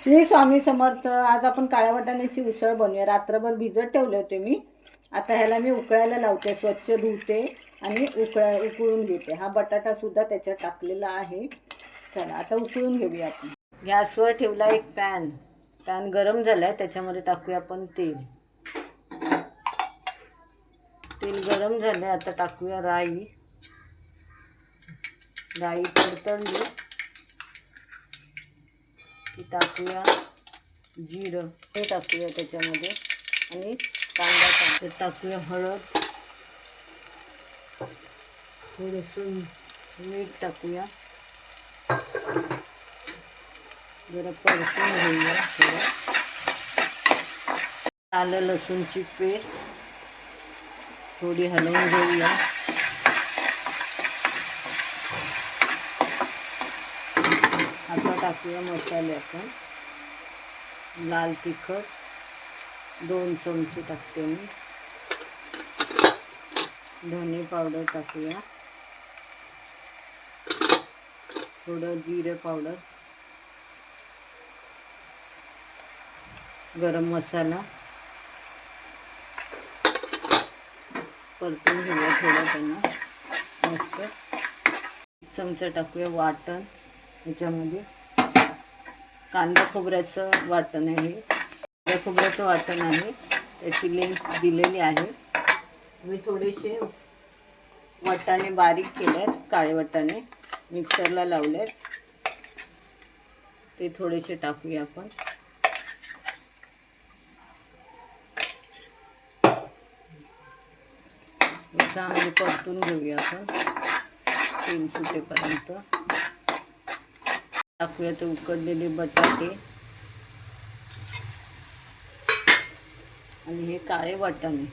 श्री स्वामी समर्थ आज आपण काळ्या वाटाण्याची उसळ बनवूया. रात्रभर भिजत ठेवले होते मी. आता ह्याला मी उकळायला लावते स्वच्छ धुते आणि उकळा उकळून घेते. हा बटाटासुद्धा त्याच्यात टाकलेला आहे. चला आता उकळून घेऊया आपण. गॅसवर ठेवला एक पॅन. पॅन गरम झाला आहे त्याच्यामध्ये टाकूया आपण तेल. तेल गरम झालं आहे आता टाकूया राई. राई तडतडली की टाकूया जिरं हे टाकूया त्याच्यामध्ये आणि कांदा टाक टाकूया हळद. थोडंसं मीठ टाकूया. जरा परतून घेऊया थोडं. आलं लसूणची पेस्ट थोडी हलवून घेऊया. आता टाकूया मसाले आपण. लाल तिखट दोन चमचे टाकते मी. धने पावडर टाकूया. थोडं जिरे पावडर. गरम मसाला. परतून घेऊया थोडं त्यांना. मस्त. चमचा टाकूया वाटण. ह्याच्यामध्ये कांदा खोबऱ्याचं वाटण आहे. कांदा खोबऱ्याचं वाटण आहे. त्याची लिंक दिलेली आहे. मी थोडेसे वटाणे बारीक केले आहेत काळे वटाणे मिक्सरला लावले आहेत ते थोडेसे टाकूया आपण. चांगले परतून घेऊया आपण. तेल सुटेपर्यंत टाकूया ते उकडलेले बटाटे. आणि हे काळे वाटाणे.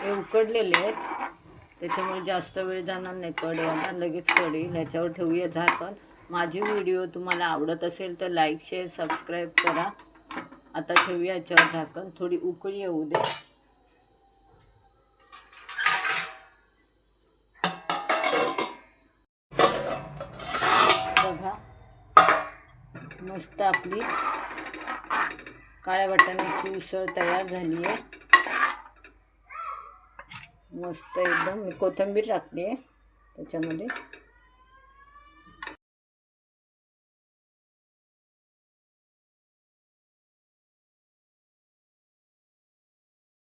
हे उकडलेले आहेत. त्याच्यामुळे जास्त वेळ जाणार नाही कढईला लगेच कडेल ह्याच्यावर ठेवूया झाकण. माझी व्हिडिओ तुम्हाला आवडत असेल तर लाईक शेअर सबस्क्राईब करा. आता ठेवूया याच्यावर झाकण. थोडी उकळी येऊ दे. मस्त आपली काळ्या वाटाण्याची उसळ तयार झाली आहे. मस्त एकदम मी कोथिंबीर टाकली आहे त्याच्यामध्ये.